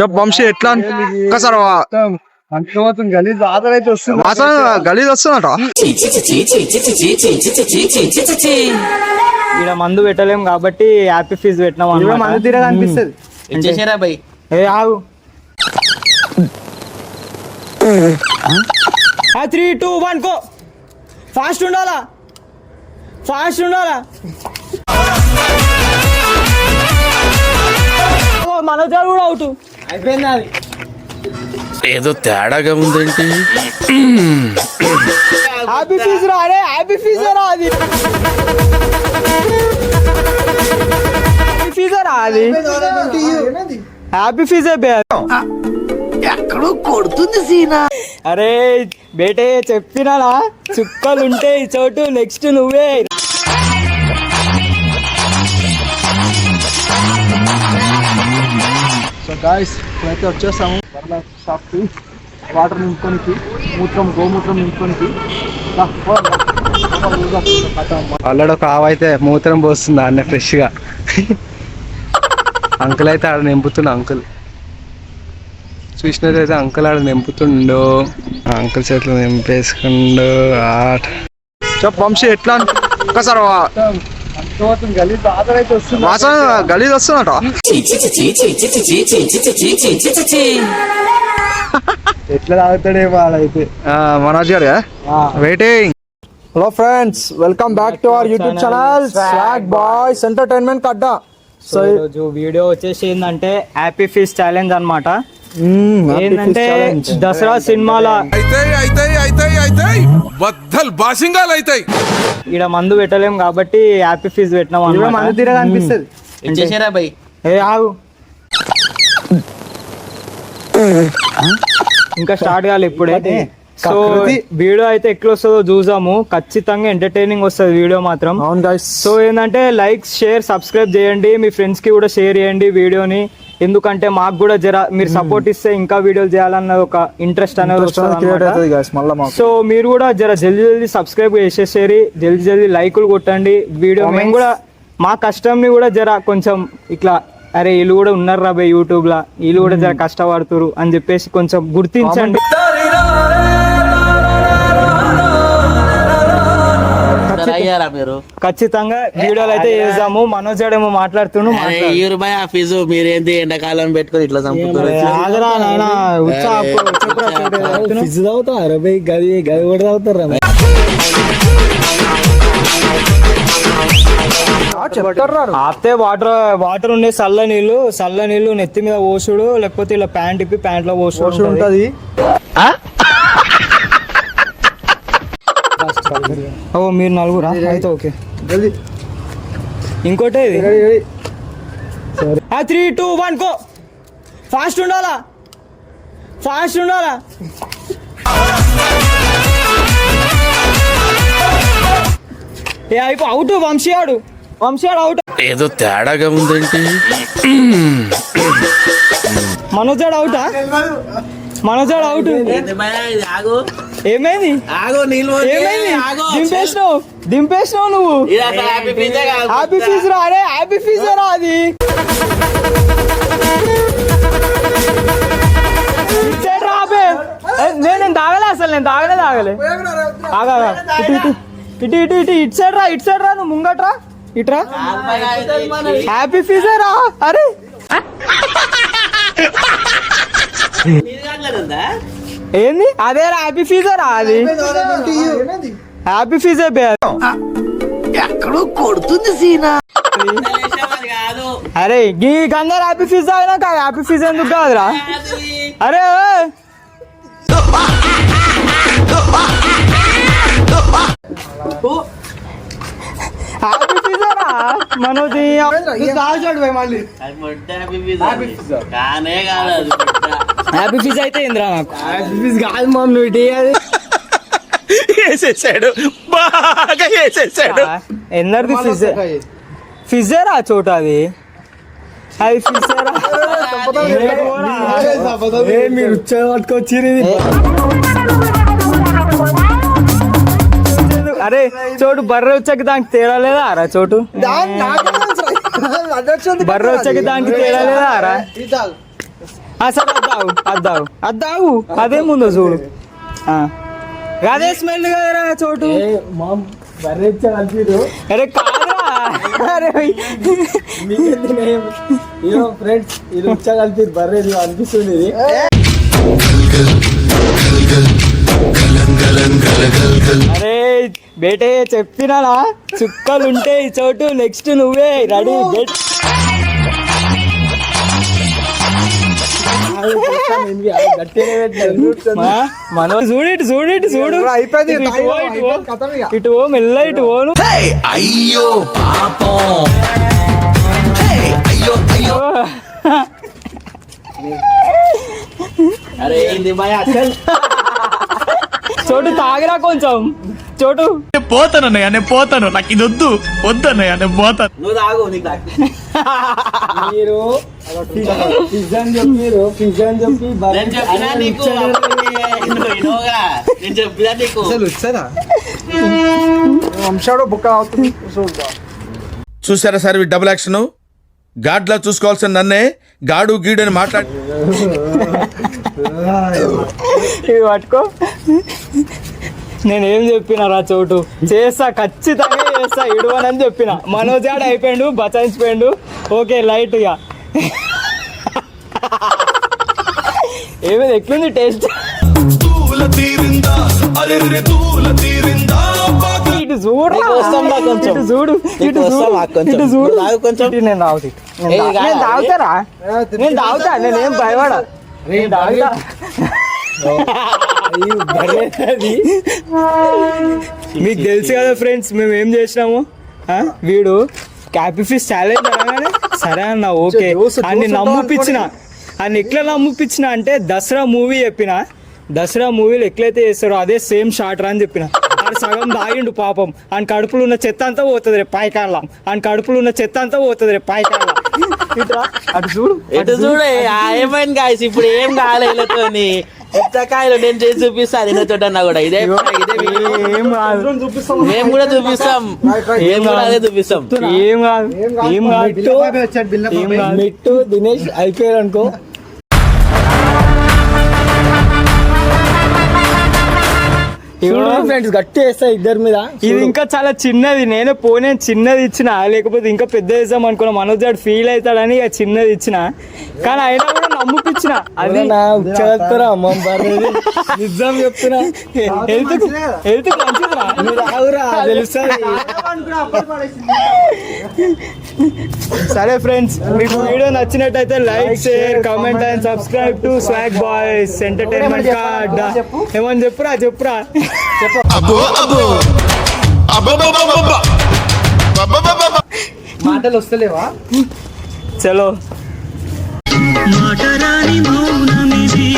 చెప్పు వంశీ ఎట్లా ఒక్కసారి అంతమాత్రం గలీజ్ అయితే వస్తుంది గలీజ్ వస్తుందట ఇక్కడ మందు పెట్టలేం కాబట్టి హ్యాపీ ఫీజ్ పెట్టినాం అన్నమాట. మంది తీరగా అనిపిస్తుంది చేసారా బై ఏ ఆగు three two one go fast ఉండాలా ఫాస్ట్ ఉండాలా ఓ, మనోజాలు కూడా అవుట్ ఏదో తేడాగా ఉందేంటి హ్యాపీ ఫీజ్ రా అరే హ్యాపీ ఫీజ్ రా అది. హ్యాపీ ఫీజ్ రా అది. హ్యాపీ ఫీజ్ ఎక్కడో కొడుతుంది సీనా. అరే బేటే చెప్పినానా? చుక్కలు ఉంటే ఈ చోటు నెక్స్ట్ నువ్వే. గాయస్ ఇప్పుడైతే వచ్చేసాము. వరల షాప్కి వాటర్ నింపుకోనికి మూత్రం గోమూత్రం నింపుకోనికి. ఆల్రెడీ ఒక ఆవు అయితే మూత్రం పోస్తుంది అన్న ఫ్రెష్గా? అంకుల్ అయితే ఆడ నింపుతుండు అంకుల్. చూసినట్టయితే అంకుల్ ఆడ నింపుతుండు. ఆ అంకుల్ చేతిలో నింపేసుకుండు. ఆట. చెప్పు వంశీ ఎట్లా ఒక్కసారి గలీజ్ ఆదర అయితే వస్తుంది వాసన గలీజ్ వస్తుందట ఎట్లా తాగుతాడేమో ఆడైతే మనోజ్ గారు waiting hello friends welcome back to our YouTube channel swag boys entertainment కడ్డా so ఈరోజు వీడియో వచ్చేసి ఏంటంటే హ్యాపీ ఫీజ్ ఛాలెంజ్ అన్నమాట ఏంటంటే దసరా సినిమాల అయితాయి అయితాయి. బద్దలు బాసింగాలు అయితాయి. ఇక్కడ మందు పెట్టలేం కాబట్టి హ్యాపీ ఫీజ్ పెట్టినాం అన్నమాట. మంది తీరగా అనిపిస్తుంది. చేసారా బై? ఏ ఆగు. ఇంకా స్టార్ట్ కావాలి ఇప్పుడే. సో. వీడియో అయితే ఎట్లా వస్తుందో చూసాము ఖచ్చితంగా ఎంటర్టైనింగ్ వస్తుంది వీడియో మాత్రం. అవును గైస్ సో ఏంటంటే లైక్ షేర్ సబ్స్క్రైబ్ చేయండి. మీ ఫ్రెండ్స్కి కూడా షేర్ చేయండి వీడియోని. ఎందుకంటే మాకు కూడా జర మీరు సపోర్ట్ ఇస్తే ఇంకా వీడియోలు చేయాలన్న ఒక ఇంట్రెస్ట్ అనేది వస్తుంది సో మీరు కూడా జర జల్దీ జల్దీ సబ్స్క్రైబ్ చేసేసేరి జల్దీ జల్దీ లైకులు కొట్టండి. వీడియో మేము కూడా మా కష్టంని కూడా జర కొంచెం ఇట్లా అరే వీళ్ళు కూడా ఉన్నారు రా యూట్యూబ్ లా వీళ్ళు కూడా జర కష్టపడుతురు అని చెప్పేసి కొంచెం గుర్తించండి. అయ్యారా మీరు? ఖచ్చితంగా వీడియోలు అయితే చేద్దాము. మనోజ్ ఏమో మాట్లాడుతున్నాడు అరే ఈ రూపాయి ఆ ఫీజు మీరేంది? ఎండాకాలం పెట్టుకొని ఇట్లా. ఫిజ్ గది గది కూడా తాగుతారా ఆపితే వాటర్ వాటర్ ఉండే చల్ల నీళ్ళు చల్ల నీళ్ళు నెత్తి మీద పోసుడు లేకపోతే ఇలా ప్యాంట్ ఇప్పి ప్యాంట్లో పోసుడు ఉంటది. ఓ మీరు నలుగురా? అయితే ఓకే. ఇంకోటి ఇది. Three two one go fast ఉండాలా? ఫాస్ట్ ఉండాలా? ఏ అయిపో అవుట్ వంశీ ఆడు. వంశీ ఆడు అవుట్. ఏదో తేడాగా ఉందేంటి? మనోజాడు అవుటా? మనోజాడు అవుట్. ఆగు. ఏమైంది? ఆగు నీళ్ళు ఏమైంది? దింపేసినావు? దింపేసినావు నువ్వు? హ్యాపీ ఫీజ్ రా అరే హ్యాపీ ఫీజ్ రా అది. నేను తాగలే అసలు నేను తాగలే తాగలే. ఆగా. ఇటు ఇటు ఇటు ఇటు ఇటు ఇటు సైడ్ రా ఇటు సైడ్ రా నువ్వు ముంగట్రా. ఇట్రా. హ్యాపీ ఫీజ్ రా అరే. ఏంది? అదే రా హ్యాపీ ఫీజ్ రా అది. హ్యాపీ ఫీజే ఎక్కడో కొడుతుంది సీనా. అరే గీ అందరు హ్యాపీ ఫీజ్ తాగినాక హ్యాపీ ఫీజ్ ఎందుకు కాదురా? అరే. హ్యాపీ ఫీజ్ మనోజ్ మళ్ళీ. కానే కాదు అది పొట్ట. హ్యాపీ ఫీజ్ అయితే ఏందిరా నాకు. కాదు మామ్ నువ్వు అది వేసేసాడు. బాగా వేసేసాడు. ఎన్నర్ది ఫిజ్? ఫిజేరా చోట అది? అది ఫిజేరా? ఏ మీరు ఉచ్చ పట్టుకొచ్చిరి అరే చోటు బర్రె వచ్చాక దానికి తేడా లేదా అరా చోటు? బర్రె వచ్చాక దానికి తేడా లేదా అరా అద్దావు అద్దావు. అద్దావు? అదేముందో చూడు. ఆ. అదే స్మెల్ కదరా చోటు. అరే కాదురా. అరే ఫ్రెండ్స్ ఇది కలిపిరు బర్రె అనిపిస్తుంది. అరే బేటే చెప్పినానా చుక్కలు ఉంటే ఈ చోటు నెక్స్ట్ నువ్వే రెడీ. మనో చూడు ఇటు చూడు అయిపోయింది ఓ మెల్ల ఇటు ఓను అయ్యో పాపం. అయ్యో అయ్యో. అరే ఏంది భయ అసలు. చోటు తాగిరా కొంచెం. చోటు. పోతానన్నయ్య నేను పోతాను. నాకు ఇది వద్దు. వద్దన్నయ్య నేను పోతాను. నువ్వు తాగు నీకు తాగు. మీరు పిజ్జా అని చెప్పారు పిజ్జా అని చెప్పి బర్రె నేను చెప్పినా నీకు. నువ్వు వినవుగా. నేను చెప్పినా నీకు. వచ్చారా వంశాడు బుక్క అవుతుంది. చూసారా సార్ డబుల్ యాక్షన్ గాడ్లా చూసుకోవాల్సిన నన్నే గాడు గీడు అని మాట్లాడి ఇవి పట్టుకో. నేనేం చెప్పిన రా చోటు? చేస్తా ఖచ్చితంగా చేస్తా ఇడవనని చెప్పిన. మనోజ్ గాడు అయిపోయాడు బచాయించిపోయాడు. ఓకే లైట్ ఇక ఏమైంది ఎట్లుంది టేస్ట్? ఇటు చూడు నీకు వస్తాంరా కొంచెం. ఇటు చూడు నీకు ఇటు చూడు వస్తావా కొంచెం? ఇటు చూడు తాగు కొంచెం. ఇటు నేను తాగుతా ఇటు. నేను ఏయ్, తా- నేను కాదా? తాగుతారా నేను తాగుతా నేనేం భయపడా నేను తాగుతా మీకు తెలుసు కదా ఫ్రెండ్స్ మేము ఏం చేసినాము ఆ? వీడు క్యాపీ ఫిష్ ఛాలెంజ్ అనగానే సరే అన్న ఓకే అన్ని దోశ నమ్ముపించిన అన్ని ఎట్లా నమ్ముపించిన అంటే దసరా మూవీ చెప్పిన దసరా మూవీలో ఎట్లయితే చేస్తారో అదే సేమ్ షార్ట్ రా అని చెప్పిన ఆడు సగం దాగిండు పాపం. ఆయన కడుపులో ఉన్న చెత్త అంతా పోతుంది రే పాయికాళ్ళ. ఆయన కడుపులో ఉన్న చెత్త అంతా పోతుంది రే పాయికాళ్ళ. ఇట్రా? అటు చూడు. ఎటు చూడే ఏమైంది గాయస్ ఇప్పుడు ఏం కాలేతోని పుచ్చకాయలు నేను చేసి చూపిస్తా తినతోట అన్నా కూడా. ఇదే. ఏం మేము కూడా చూపిస్తాం. మేము కూడా అదే చూపిస్తాం. ఏం కాదు. ఏం కాదు. ఏం కాదు. మిట్టు దినేష్ అయిపోయారు అనుకో. ఫ్రెండ్స్ గట్టి వేస్తా ఇద్దరి మీద. ఇది ఇంకా చాలా చిన్నది. నేను పోనీ చిన్నది ఇచ్చిన లేకపోతే ఇంకా పెద్ద చేద్దాం అనుకున్నా మనోజ్ ఫీల్ అవుతాడని చిన్నది ఇచ్చిన. కానీ అయినా కూడా నమ్ముపిచ్చిన అది నా ఉచ్చగలుగుతారా అమ్మ నిజం చెప్తున్నా. హెల్త్ హెల్త్ మంచిదిరా. రావురా తెలుస్తుంది. సరే ఫ్రెండ్స్ మీకు వీడియో నచ్చినట్టయితే like share comment and subscribe to swag boys entertainment card. ఏమని చెప్పురా? చెప్పురా? అబ్బో అబ్బో అబ్బో. మాటలు వస్తలేవా? చలో. మాట రాని మౌనమిది.